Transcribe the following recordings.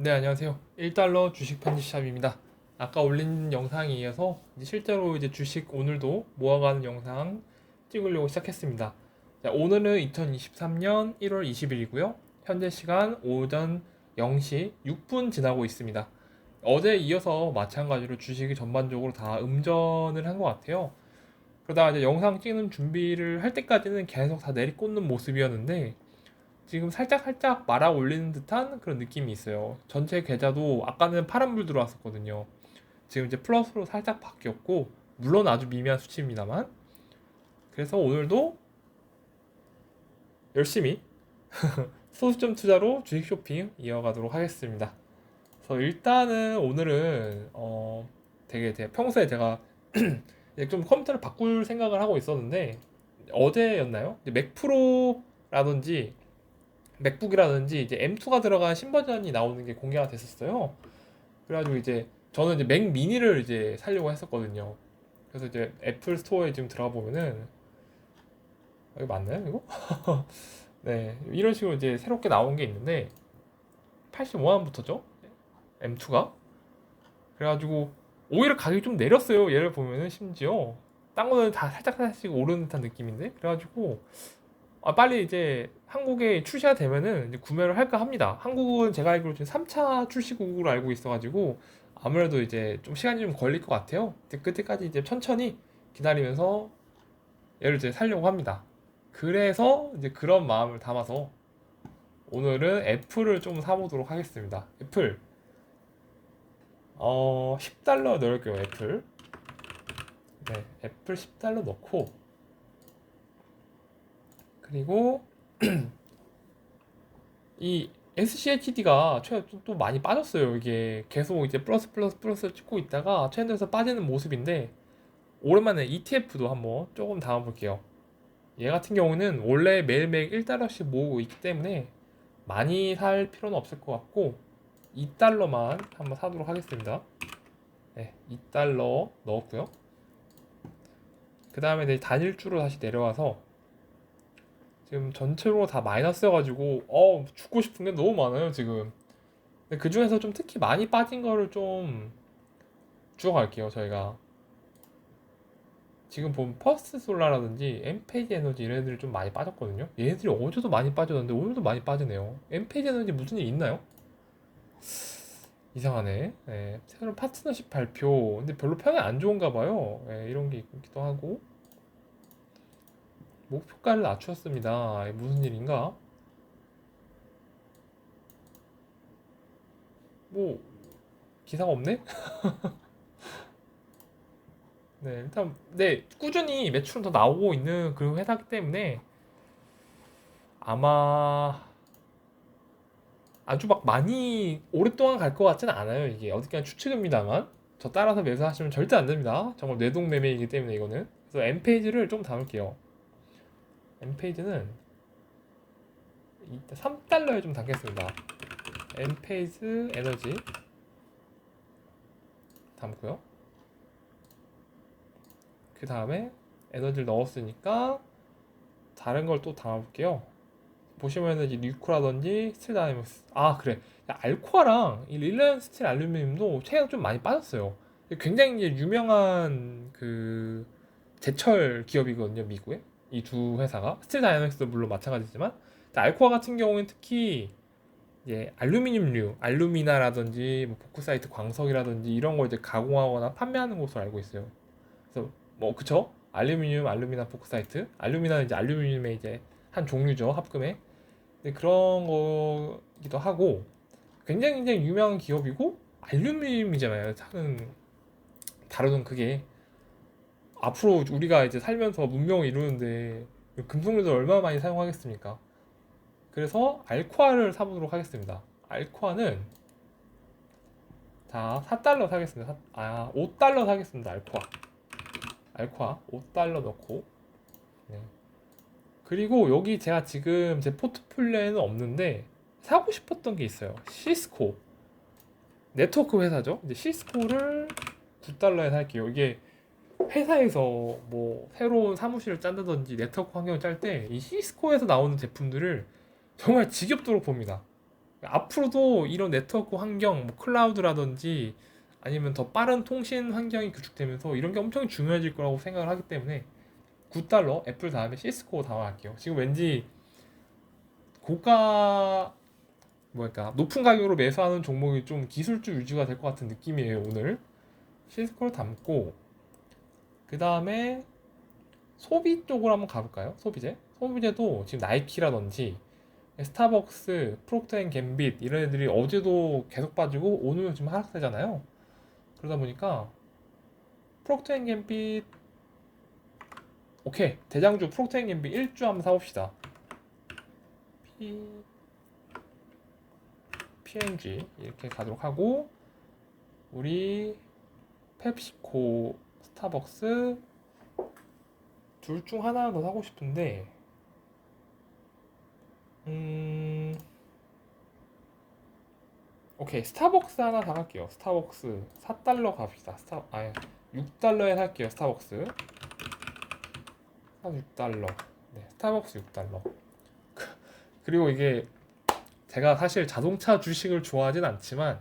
네, 안녕하세요. 1달러 주식 편집샵입니다. 아까 올린 영상에 이어서 이제 실제로 이제 주식 오늘도 모아가는 영상 찍으려고 시작했습니다. 자, 오늘은 2023년 1월 20일이고요. 현재 시간 오전 0시 6분 지나고 있습니다. 어제 이어서 마찬가지로 주식이 전반적으로 다 음전을 한 것 같아요. 그러다가 이제 영상 찍는 준비를 할 때까지는 계속 다 내리꽂는 모습이었는데 지금 살짝 살짝 말아 올리는 듯한 그런 느낌이 있어요. 전체 계좌도 아까는 파란불 들어왔었거든요. 지금 이제 플러스로 살짝 바뀌었고 물론 아주 미미한 수치입니다만 그래서 오늘도 열심히 소수점 투자로 주식 쇼핑 이어가도록 하겠습니다. 그래서 일단은 오늘은 어 되게 제 평소에 제가 좀 컴퓨터를 바꿀 생각을 하고 있었는데 어제였나요? 이제 맥 프로라든지 맥북이라든지 이제 M2가 들어간 신버전이 나오는 게 공개가 됐었어요. 그래가지고 이제 저는 이제 맥 미니를 이제 살려고 했었거든요. 그래서 이제 애플 스토어에 지금 들어가 보면은 아, 이거 맞나요 이거? 네 이런 식으로 이제 새롭게 나온 게 있는데 85만원부터죠 M2가 그래가지고 오히려 가격이 좀 내렸어요 얘를 보면은 심지어 딴 거는 다 살짝 살짝 오르는 듯한 느낌인데 그래가지고 아, 빨리 이제 한국에 출시가 되면은 이제 구매를 할까 합니다. 한국은 제가 알기로 지금 3차 출시국으로 알고 있어가지고 아무래도 이제 좀 시간이 좀 걸릴 것 같아요. 그때까지 이제 천천히 기다리면서 얘를 이제 살려고 합니다. 그래서 이제 그런 마음을 담아서 오늘은 애플을 좀 사보도록 하겠습니다. 애플 어 10달러 넣을게요. 애플 네 애플 10달러 넣고 그리고 이 SCHD가 최근 또 많이 빠졌어요. 이게 계속 이제 플러스 플러스 플러스 찍고 있다가 최근 들어서 빠지는 모습인데 오랜만에 ETF도 한번 조금 담아볼게요. 얘 같은 경우는 원래 매일매일 1달러씩 모으고 있기 때문에 많이 살 필요는 없을 것 같고 2달러만 한번 사도록 하겠습니다. 네, 2달러 넣었고요. 그 다음에 단일주로 다시 내려와서 지금 전체로 다 마이너스여가지고 어 죽고 싶은 게 너무 많아요 지금. 근데 그 중에서 좀 특히 많이 빠진 거를 좀 주워갈게요 저희가. 지금 보면 퍼스트 솔라라든지 엠페이지 에너지 이런 애들이 좀 많이 빠졌거든요. 얘네들이 어제도 많이 빠졌는데 오늘도 많이 빠지네요. 엠페이지 에너지 무슨 일 있나요? 이상하네. 네, 새로운 파트너십 발표. 근데 별로 평이 안 좋은가 봐요. 네, 이런 게 있기도 하고. 목표가를 낮추었습니다. 이게 무슨 일인가? 뭐 기사가 없네? 네, 일단 네 꾸준히 매출은 더 나오고 있는 그런 회사기 때문에 아마 아주 막 많이 오랫동안 갈 것 같지는 않아요. 이게 어디까지 추측입니다만 저 따라서 매수하시면 절대 안 됩니다. 정말 뇌동매매이기 때문에 이거는 그래서 M 페이지를 좀 담을게요. 엠페이지는 3달러에 좀 담겠습니다. 엠페이즈 에너지 담고요. 그 다음에 에너지를 넣었으니까 다른 걸 또 담아볼게요. 보시면은 이제 뉴코라든지 스틸 다이너스 아 그래 알코아랑 이 릴라이언스 스틸 알루미늄도 최근 좀 많이 빠졌어요. 굉장히 이제 유명한 그 제철 기업이거든요 미국에 이 두 회사가 스틸 다이나믹스도 물론 마찬가지지만 알코아 같은 경우는 특히 예, 알루미늄류, 알루미나라든지 뭐 포크사이트 광석이라든지 이런 걸 이제 가공하거나 판매하는 곳으로 알고 있어요. 그래서 뭐 그쵸? 알루미늄, 알루미나, 포크사이트. 알루미나는 이제 알루미늄의 이제 한 종류죠 합금에. 그런 거기도 하고 굉장히 굉장히 유명한 기업이고 알루미늄이잖아요. 다른 다루는 그게 앞으로 우리가 이제 살면서 문명을 이루는데 금속류를 얼마나 많이 사용하겠습니까? 그래서 알코아를 사보도록 하겠습니다. 알코아는 자 4달러 사겠습니다. 아 5달러 사겠습니다. 알코아 알코아 5달러 넣고 네. 그리고 여기 제가 지금 제 포트폴리오에는 없는데 사고 싶었던 게 있어요. 시스코 네트워크 회사죠. 이제 시스코를 9달러에 살게요. 이게 회사에서 뭐 새로운 사무실을 짠다든지 네트워크 환경을 짤 때 이 시스코에서 나오는 제품들을 정말 지겹도록 봅니다. 앞으로도 이런 네트워크 환경, 뭐 클라우드라든지 아니면 더 빠른 통신 환경이 구축되면서 이런 게 엄청 중요해질 거라고 생각을 하기 때문에 9달러 애플 다음에 시스코 담아갈게요. 지금 왠지 고가 뭐랄까 높은 가격으로 매수하는 종목이 좀 기술주 유지가 될 것 같은 느낌이에요 오늘 시스코를 담고 그 다음에 소비 쪽으로 한번 가볼까요? 소비재 소비재도 지금 나이키라든지 스타벅스, 프록터앤 갬빗 이런 애들이 어제도 계속 빠지고 오늘 지금 하락세잖아요. 그러다 보니까 프록터앤 갬빗 오케이 대장주 프록터앤 갬빗 1주 한번 사봅시다. P PNG 이렇게 가도록 하고 우리 펩시코, 스타벅스 둘 중 하나 더 사고 싶은데 음 오케이. 스타벅스 하나 사갈게요. 스타벅스. 4달러 갑시다. 스타 아니 6달러에 살게요 스타벅스. 6달러. 네 스타벅스 6달러. 그리고 이게 제가 사실 자동차 주식을 좋아하진 않지만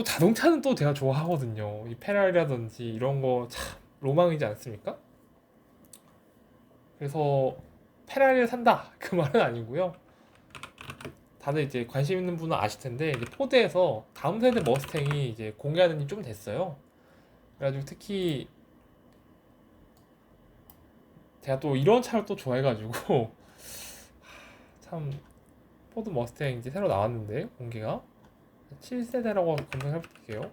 또 자동차는 또 제가 좋아하거든요 이 페라리라든지 이런 거 참 로망이지 않습니까? 그래서 페라리를 산다 그 말은 아니고요. 다들 이제 관심 있는 분은 아실 텐데 포드에서 다음 세대 머스탱이 이제 공개하는 지 좀 됐어요. 그래가지고 특히 제가 또 이런 차를 또 좋아해가지고 참 포드 머스탱 이제 새로 나왔는데 공개가 7세대라고 검색해 볼게요.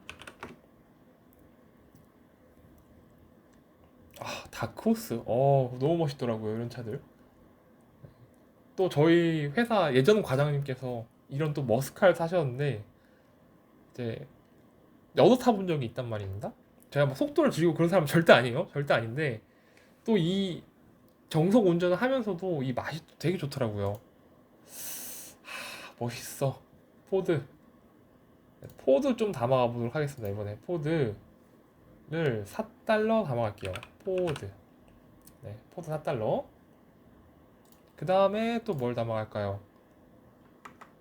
아 다크호스, 어 너무 멋있더라고요 이런 차들. 또 저희 회사 예전 과장님께서 이런 또 머스칼 사셨는데 이제 여도 타본 적이 있단 말입니다. 제가 뭐 속도를 줄이고 그런 사람은 절대 아니에요. 절대 아닌데 또 이 정석 운전을 하면서도 이 맛이 또 되게 좋더라고요. 하, 멋있어. 포드. 네, 포드 좀 담아가 보도록 하겠습니다. 이번에 포드를 4달러 담아갈게요. 포드. 네, 포드 4달러. 그 다음에 또 뭘 담아갈까요?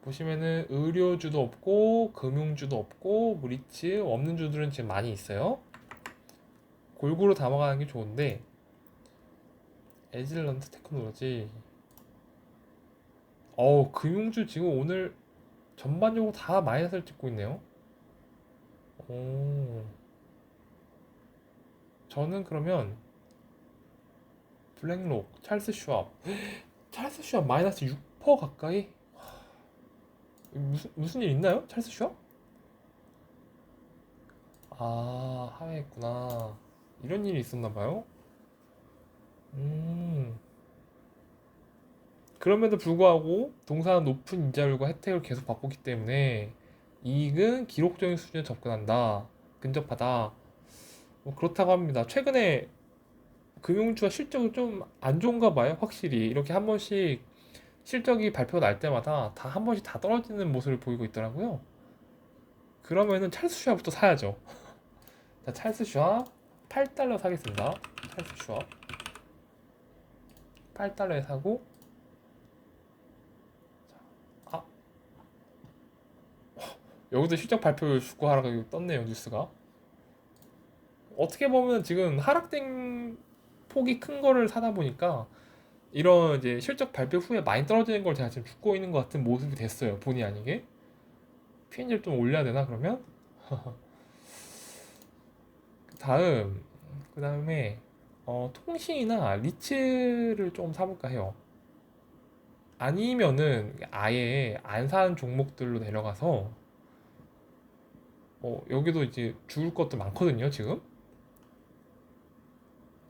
보시면은 의료주도 없고 금융주도 없고 뭐 리츠 없는 주들은 지금 많이 있어요. 골고루 담아가는 게 좋은데 에질런트 테크놀로지 어우 금융주 지금 오늘 전반적으로 다 마이너스를 찍고 있네요. 오. 저는 그러면 블랙록, 찰스 슈왑 찰스 슈왑 마이너스 6% 가까이? 무슨 무슨 일 있나요? 찰스 슈왑? 아 하회했구나. 이런 일이 있었나 봐요. 음. 그럼에도 불구하고 동사는 높은 이자율과 혜택을 계속 있기 때문에 이익은 기록적인 수준에 접근한다. 근접하다. 뭐 그렇다고 합니다. 최근에 금융주가 실적이 좀 안 좋은가 봐요. 확실히 이렇게 한 번씩 실적이 발표가 날 때마다 다 한 번씩 다 떨어지는 모습을 보이고 있더라고요. 그러면은 찰스 슈아부터 사야죠. 자, 찰스 슈아 8달러 사겠습니다. 찰스 슈아 8달러에 사고 자, 아 여기도 실적 발표 축구하라고 떴네요 뉴스가. 어떻게 보면 지금 하락된 폭이 큰 거를 사다 보니까 이런 이제 실적 발표 후에 많이 떨어지는 걸 제가 지금 죽고 있는 것 같은 모습이 됐어요. 본의 아니게. P&G를 좀 올려야 되나 그러면? 다음 그 다음에 어, 통신이나 리츠를 좀 사볼까 해요. 아니면은 아예 안 사는 종목들로 내려가서 어, 여기도 이제 죽을 것도 많거든요 지금.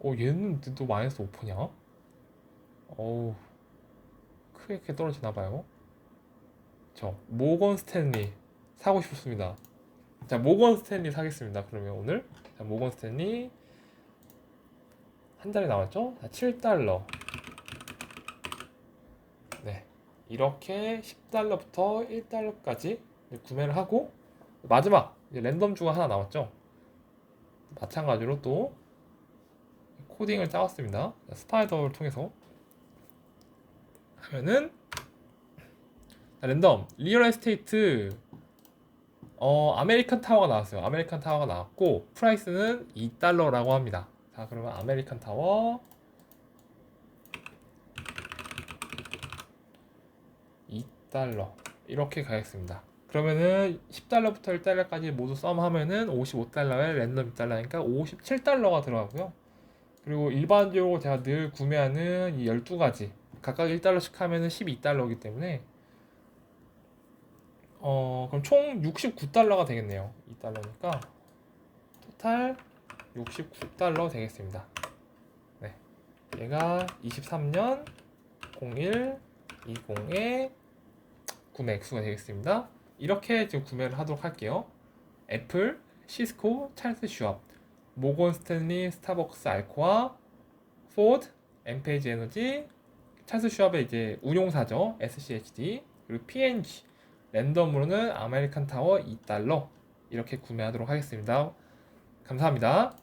어 얘는 또 마이너스 5%냐? 어우 크게 크게 떨어지나 봐요. 저 모건 스탠리 사고 싶습니다. 자 모건 스탠리 사겠습니다. 그러면 오늘 자 모건 스탠리 한 달에 나왔죠? 자 7달러. 네 이렇게 10달러부터 1달러까지 구매를 하고 마지막 랜덤 주가 하나 나왔죠? 마찬가지로 또 코딩을 짜왔습니다. 스파이더를 통해서 하면은 자, 랜덤 리얼 에스테이트 어 아메리칸 타워가 나왔어요. 아메리칸 타워가 나왔고 프라이스는 2달러라고 합니다. 자 그러면 아메리칸 타워 2달러 이렇게 가겠습니다. 그러면은 10달러부터 1달러까지 모두 썸하면은 55달러에 랜덤 2달러니까 57달러가 들어가고요. 그리고 일반적으로 제가 늘 구매하는 이 12가지 각각 1달러씩 하면은 12달러이기 때문에 어 그럼 총 69달러가 되겠네요. 2달러니까 토탈 69달러 되겠습니다. 네. 얘가 23년 01 20의 구매 액수가 되겠습니다. 이렇게 지금 구매를 하도록 할게요. 애플, 시스코, 찰스 슈업, 모건 스탠리, 스타벅스, 알코아, 포드, 엠페이지 에너지, 찰스 슈업의 이제 운용사죠. SCHD, 그리고 P&G, 랜덤으로는 아메리칸 타워 2달러 이렇게 구매하도록 하겠습니다. 감사합니다.